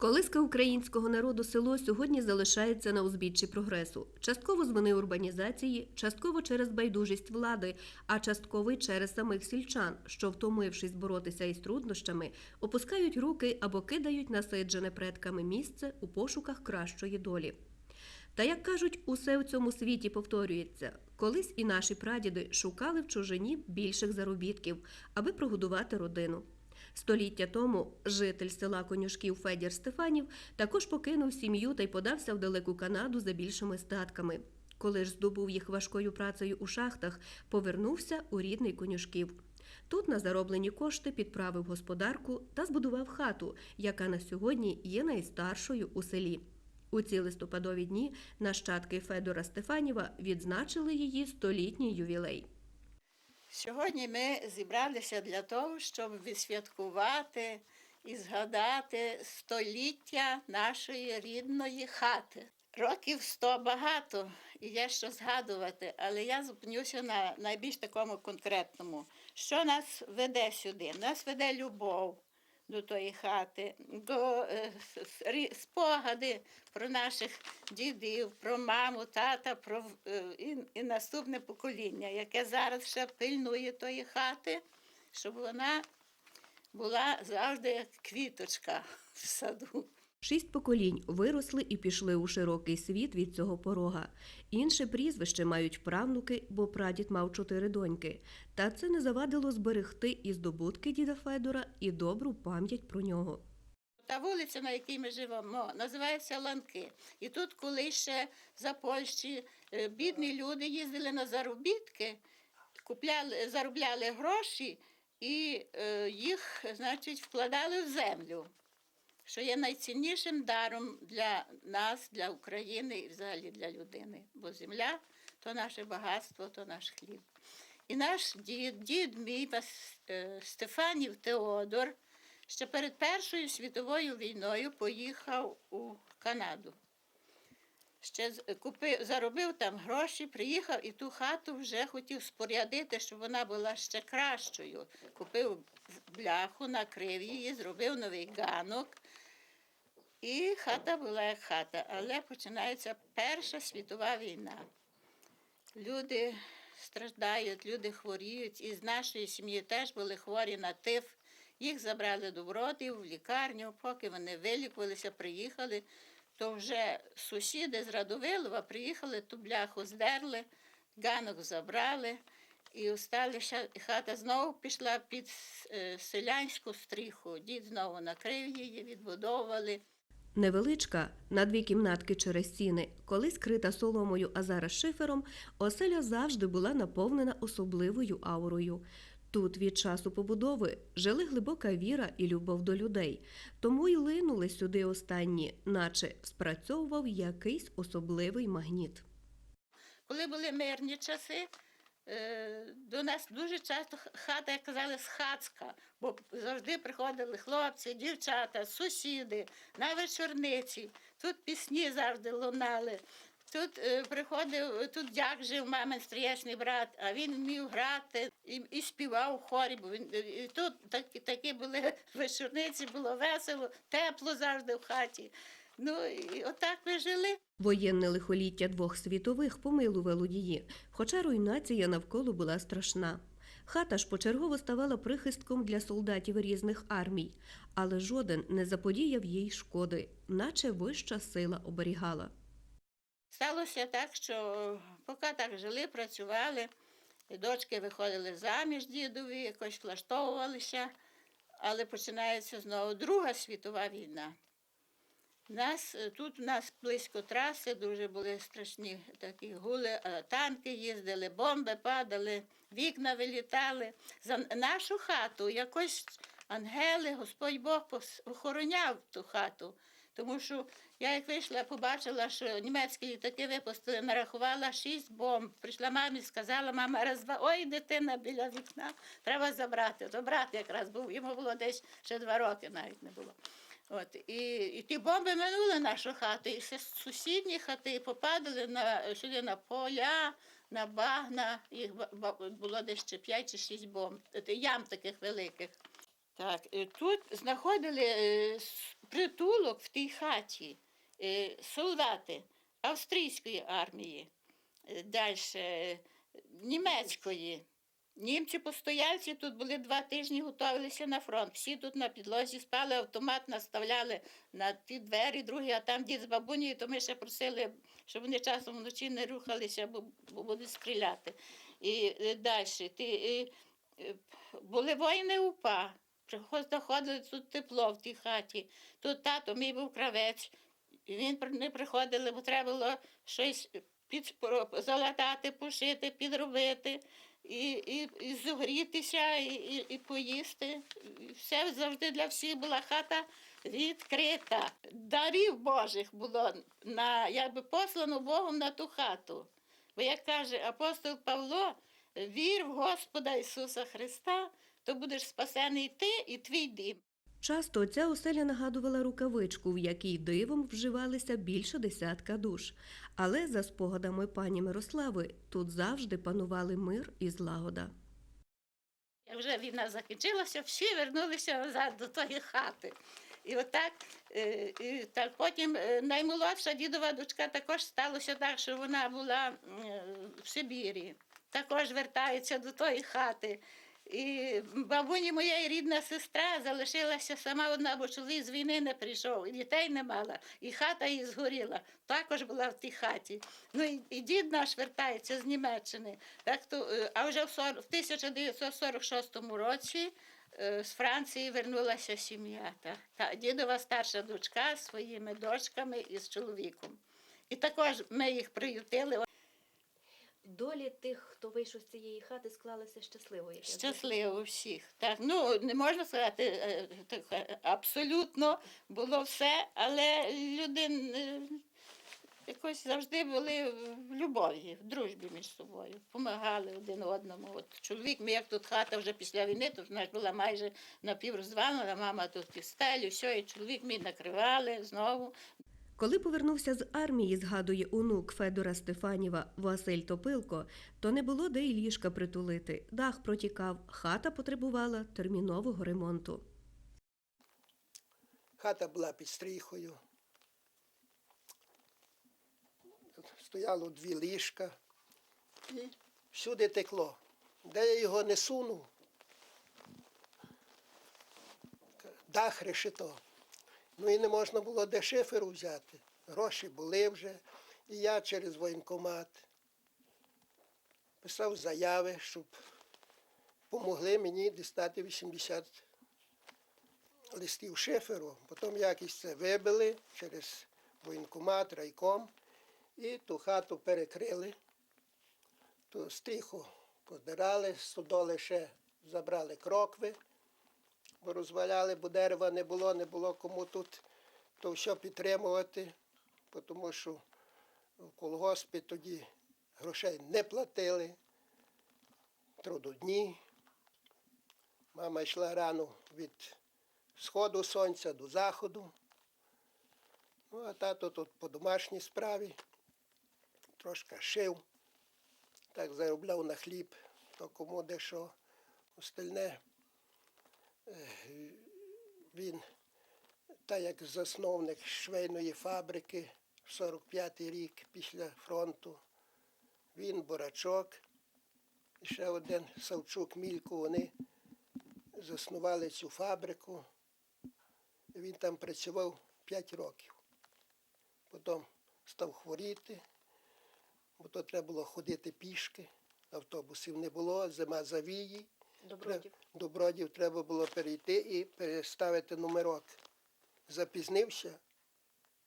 Колиска українського народу село сьогодні залишається на узбіччі прогресу. Частково з вини урбанізації, частково через байдужість влади, а частково й через самих сільчан, що, втомившись боротися із труднощами, опускають руки або кидають насиджене предками місце у пошуках кращої долі. Та як кажуть, усе в цьому світі повторюється. Колись і наші прадіди шукали в чужині більших заробітків, аби прогодувати родину. Століття тому житель села Конюшків Федір Стефанів також покинув сім'ю та й подався в далеку Канаду за більшими статками. Коли ж здобув їх важкою працею у шахтах, повернувся у рідний Конюшків. Тут на зароблені кошти підправив господарку та збудував хату, яка на сьогодні є найстаршою у селі. У ці листопадові дні нащадки Федора Стефаніва відзначили її столітній ювілей. Сьогодні ми зібралися для того, щоб відсвяткувати і згадати століття нашої рідної хати. Років сто багато, і є що згадувати, але я зупинюся на найбільш такому конкретному. Що нас веде сюди? Нас веде любов до тої хати, до е, спогади про наших дідів, про маму, тата, про е, і, і наступне покоління, яке зараз ще пильнує тої хати, щоб вона була завжди як квіточка в саду. Шість поколінь виросли і пішли у широкий світ від цього порога. Інше прізвище мають правнуки, бо прадід мав чотири доньки. Та це не завадило зберегти і здобутки діда Федора, і добру пам'ять про нього. Та вулиця, на якій ми живемо, називається Ланки. І тут, коли ще за Польщі е, бідні люди їздили на заробітки, купляли, заробляли гроші і е, їх, значить, вкладали в землю, що є найціннішим даром для нас, для України і взагалі для людини. Бо земля то наше багатство, то наш хліб. І наш дід, дід мій е, Стефанів Теодор ще перед Першою світовою війною поїхав у Канаду. Ще купив, заробив там гроші, приїхав і ту хату вже хотів спорядити, щоб вона була ще кращою. Купив бляху, накрив її, зробив новий ганок. І хата була як хата. Але починається Перша світова війна. Люди страждають, люди хворіють. І з нашої сім'ї теж були хворі на тиф. Їх забрали до Бродів в лікарню, поки вони вилікувалися, приїхали, то вже сусіди з Радовилова приїхали, ту бляху здерли, ганок забрали, і осталися, і хата знову пішла під е, селянську стріху. Дід знову накрив її, відбудовували. Невеличка, на дві кімнатки через стіни, колись крита соломою, а зараз шифером, оселя завжди була наповнена особливою аурою. Тут від часу побудови жили глибока віра і любов до людей, тому й линули сюди останні, наче спрацьовував якийсь особливий магніт. Коли були мирні часи, до нас дуже часто хата, як казали, схацька, бо завжди приходили хлопці, дівчата, сусіди на вечорниці. Тут пісні завжди лунали. Тут е, приходив, тут дяк жив, мамин стріячний брат, а він вмів грати і, і співав у хорі. Бо він, е, і тут такі, такі були вечорниці, було весело, тепло завжди в хаті. Ну і отак ми жили. Воєнне лихоліття двох світових помилувало її, хоча руйнація навколо була страшна. Хата ж почергово ставала прихистком для солдатів різних армій, але жоден не заподіяв їй шкоди, наче вища сила оберігала. Сталося так, що поки так жили, працювали, дочки виходили заміж дідові, якось влаштовувалися, але починається знову Друга світова війна. Нас, е, тут у нас близько траси дуже були страшні такі гули, а танки їздили, бомби падали, вікна вилітали. За нашу хату якось ангели, Господь Бог охороняв ту хату. Тому що я як вийшла, побачила, що німецькі літаки випустили, нарахувала шість бомб. Прийшла мамі, сказала, мама, розва... ой, дитина біля вікна, треба забрати. То брат якраз був, йому було десь ще два роки навіть не було. От, і, і ті бомби минули нашу хату, і все сусідні хати попадали на, сюди на поля, на багна. Їх було десь ще п'ять чи шість бомб, е, ям таких великих. Так, е, тут знаходили е, притулок в тій хаті е, солдати австрійської армії, далі німецької. Німці постояльці тут були два тижні, готувалися на фронт. Всі тут на підлозі спали, автомат наставляли на ті двері, другі, а там дід з бабунею, то ми ще просили, щоб вони часом вночі не рухалися, бо, будуть стріляти. І далі. Ті, і, е, були воїни УПА. Знаходили тут тепло в тій хаті. Тут тато мій був кравець. І він не приходили, бо треба було щось під, залатати, пошити, підробити, і, і, і зогрітися, і, і, і поїсти. Все завжди для всіх була хата відкрита. Дарів Божих було на, якби послано Богом на ту хату. Бо як каже апостол Павло, вір в Господа Ісуса Христа, то будеш спасений ти і твій дім. Часто ця оселя нагадувала рукавичку, в якій дивом вживалися більше десятка душ. Але за спогадами пані Мирослави, тут завжди панували мир і злагода. Як вже війна закінчилася, всі вернулися назад до тої хати. І отак, е, і так потім е, наймолодша дідова дочка також сталося так, що вона була в Сибірі, також вертається до тої хати. І бабуні моєї рідна сестра залишилася сама одна, бо чоловік з війни не прийшов, і дітей не мала, і хата її згоріла. Також була в тій хаті. Ну і, і дід наш вертається з Німеччини. Так то, е, а вже в 1946 році е, з Франції вернулася сім'я. Та, та дідова старша дочка з своїми дочками і з чоловіком. І також ми їх приютили. Долі тих, хто вийшов з цієї хати, склалися щасливо. Щасливо всіх. Так, ну не можна сказати е, так, е, абсолютно було все, але люди е, якось завжди були в любові, в дружбі між собою, допомагали один одному. От чоловік, мій, як тут хата вже після війни, тут вона ж була майже напіврозвалена, мама тут і стелю, все, і чоловік мій накривали знову. Коли повернувся з армії, згадує онук Федора Стефаніва Василь Топилко, то не було де й ліжка притулити. Дах протікав, хата потребувала термінового ремонту. Хата була під стріхою. Стояло дві ліжка. І всюди текло. Де я його не сунув, дах решето. Ну і не можна було де шиферу взяти. Гроші були вже. І я через воєнкомат писав заяви, щоб помогли мені дістати 80 листів шиферу. Потім якось це вибили через воєнкомат, райком, і ту хату перекрили, ту стріху подирали, стодоли ще забрали крокви, бо розваляли, бо дерева не було, не було кому тут то все підтримувати, тому що в колгоспі тоді грошей не платили, трудодні. Мама йшла рано від сходу сонця до заходу. Ну, а тато тут по домашній справі трошки шив, так заробляв на хліб, то кому де що. Остальне він, так як засновник швейної фабрики в 45-й рік після фронту, він Борачок, і ще один Савчук Мілько, вони заснували цю фабрику. Він там працював 5 років. Потім став хворіти, бо то треба було ходити пішки, автобусів не було, зима завії. Добродів. До Бродів треба було перейти і переставити номерок. Запізнився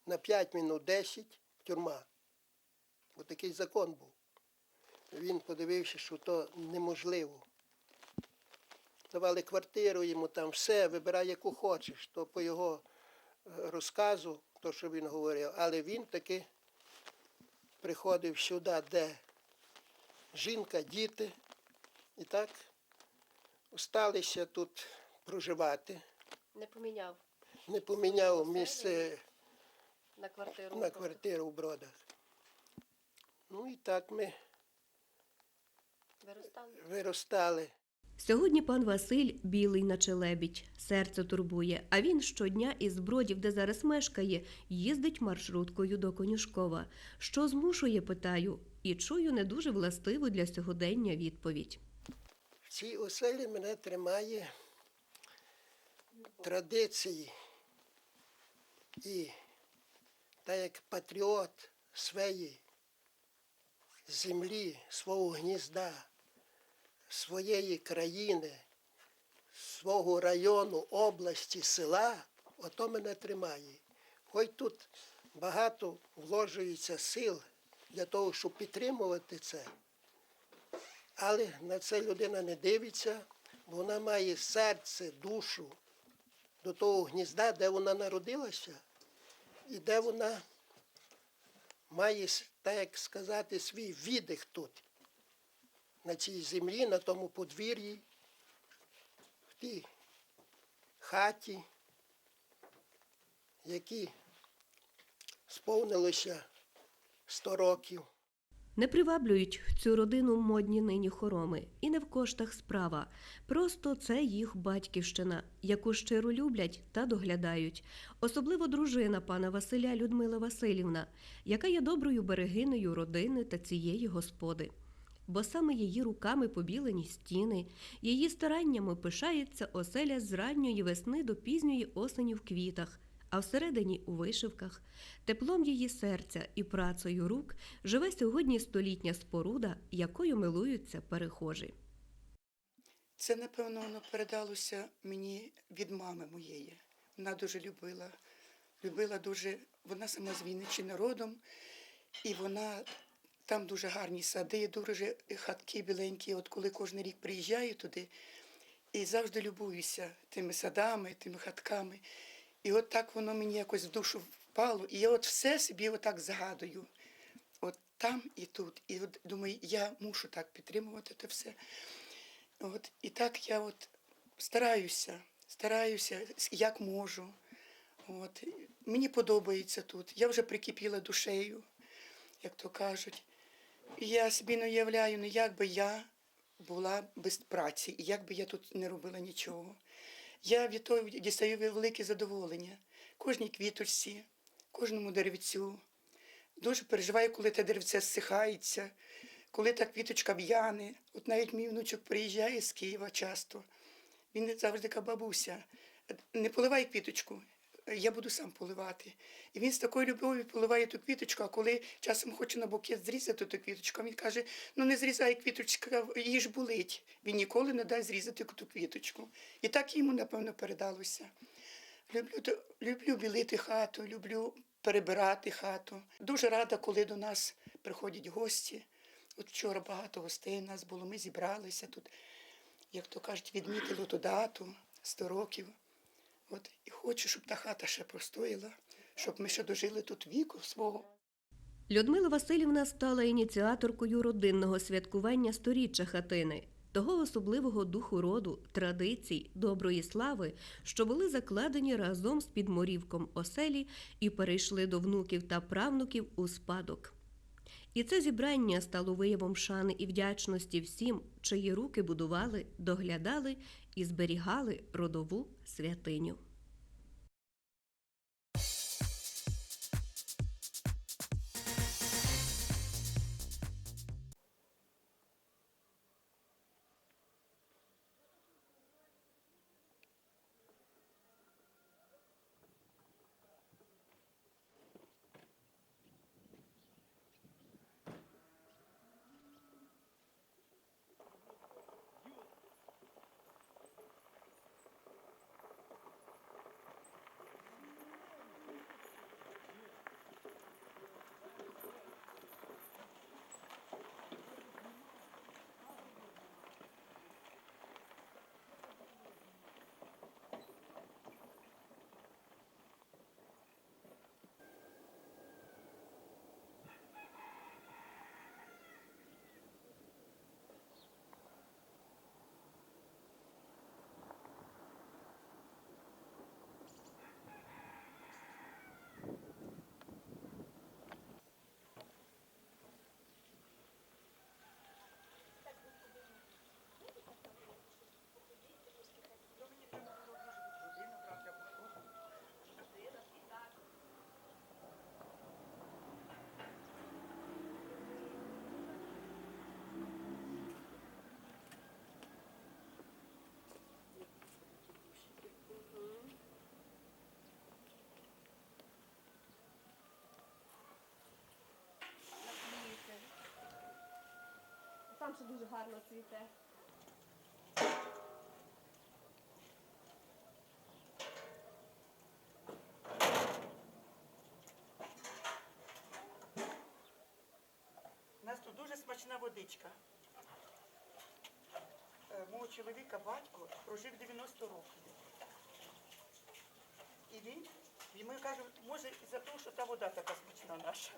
на 5 минут 10 тюрма. Бо такий закон був. Він подивився, що то неможливо. Давали квартиру йому там все, вибирай, яку хочеш, то по його е, розказу, то, що він говорив, але він таки приходив сюди, де жінка, діти, і так осталися тут проживати. Не поміняв Не поміняв місце на квартиру. на квартиру в Бродах. Ну і так ми Виростали. виростали. Сьогодні пан Василь білий, наче лебідь, серце турбує, а він щодня із бродів, де зараз мешкає, їздить маршруткою до Конюшкова. Що змушує, питаю, і чую не дуже властиву для сьогодення відповідь. Цій оселі мене тримає традиції і та як патріот своєї землі, свого гнізда, своєї країни, свого району, області, села, ото мене тримає. Хоч тут багато вложується сил для того, щоб підтримувати це. Але на це людина не дивиться, бо вона має серце, душу до того гнізда, де вона народилася, і де вона має, так сказати, свій віддих тут, на цій землі, на тому подвір'ї, в тій хаті, які сповнилося 100 років. Не приваблюють цю родину модні нині хороми, і не в коштах справа. Просто це їх батьківщина, яку щиро люблять та доглядають. Особливо дружина пана Василя Людмила Васильівна, яка є доброю берегинею родини та цієї господи. Бо саме її руками побілені стіни, її стараннями пишається оселя з ранньої весни до пізньої осені в квітах, а всередині у вишивках. Теплом її серця і працею рук живе сьогодні столітня споруда, якою милуються перехожі. Це, напевно, воно передалося мені від мами моєї. Вона дуже любила, любила дуже, вона сама з Вінниччини родом, і вона там дуже гарні сади, дуже хатки біленькі. От коли кожен рік приїжджаю туди, і завжди любуюся тими садами, тими хатками. І от так воно мені якось в душу впало. І я от все собі отак згадую. От там і тут. І от думаю, я мушу так підтримувати це все. От, і так я от стараюся, стараюся, як можу. От. Мені подобається тут. Я вже прикипіла душею, як то кажуть. І я собі не уявляю, ну як би я була без праці, і як би я тут не робила нічого. Я від того дістаю велике задоволення. Кожній квіточці, кожному деревцю. Дуже переживаю, коли те деревце зсихається, коли та квіточка в'яне. От навіть мій внучок приїжджає з Києва часто. Він завжди каже, бабуся, не поливай квіточку, я буду сам поливати. І він з такою любов'ю поливає ту квіточку, а коли часом хоче на букет зрізати ту квіточку, він каже, ну не зрізай квіточка, її ж болить. Він ніколи не дасть зрізати ту квіточку. І так йому, напевно, передалося. Люблю, люблю білити хату, люблю перебирати хату. Дуже рада, коли до нас приходять гості. От вчора багато гостей у нас було, ми зібралися тут, як то кажуть, відмітили ту дату 100 років. От, і хочу, щоб та хата ще простояла, щоб ми ще дожили тут віку свого. Людмила Васильівна стала ініціаторкою родинного святкування сторіччя хатини, того особливого духу роду, традицій, доброї слави, що були закладені разом з підморівком оселі і перейшли до внуків та правнуків у спадок. І це зібрання стало виявом шани і вдячності всім, чиї руки будували, доглядали і зберігали родову святиню. Там дуже гарно цвіте. У нас тут дуже смачна водичка. Е, Мого чоловіка батько прожив 90 років. І він, і ми кажемо, може, із-за того, що та вода така смачна наша.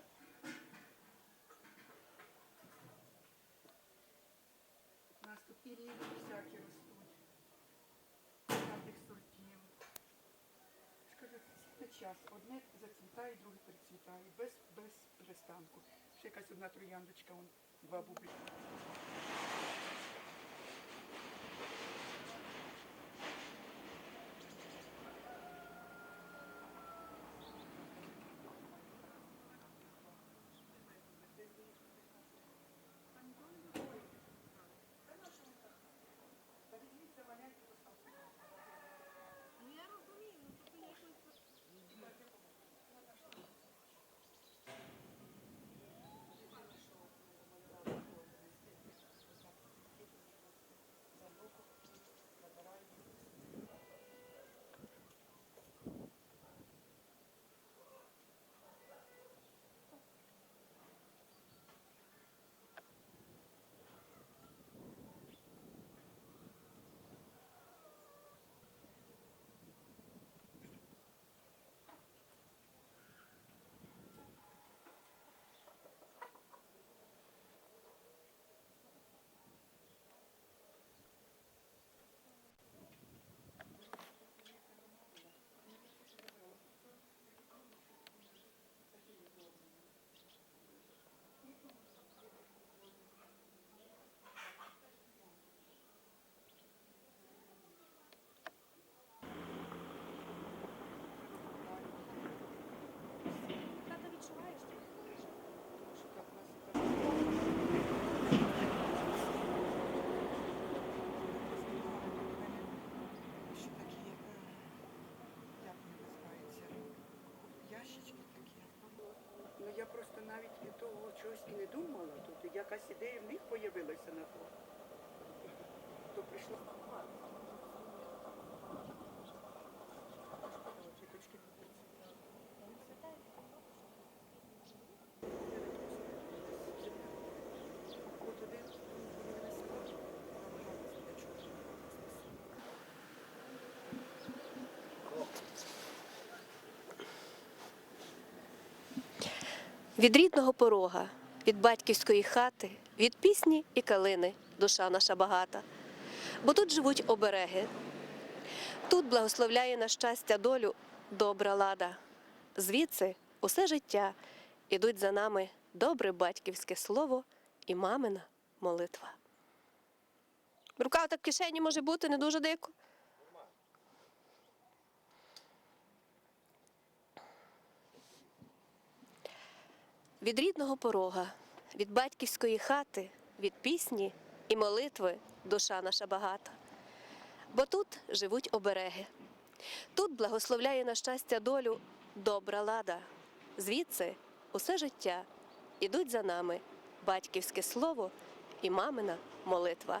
У нас тут і різні всякі ростуть. Всяких сортів. Скажу, на час. Одне зацвітає, друге перецвітає. Без, без перестанку. Ще якась одна трояндочка, вон, два бубики. Навіть від того чогось і не думала тут. Якась ідея в них з'явилася на то. То прийшло. Квіточки тут процвітають. От один вивели собаку, намагалися для чого. Від рідного порога, від батьківської хати, від пісні і калини душа наша багата. Бо тут живуть обереги. Тут благословляє на щастя долю добра лада. Звідси усе життя ідуть за нами добре батьківське слово і мамина молитва. Рука так в кишені може бути не дуже дико. Від рідного порога, від батьківської хати, від пісні і молитви душа наша багата. Бо тут живуть обереги. Тут благословляє на щастя долю добра лада. Звідси усе життя ідуть за нами батьківське слово і мамина молитва.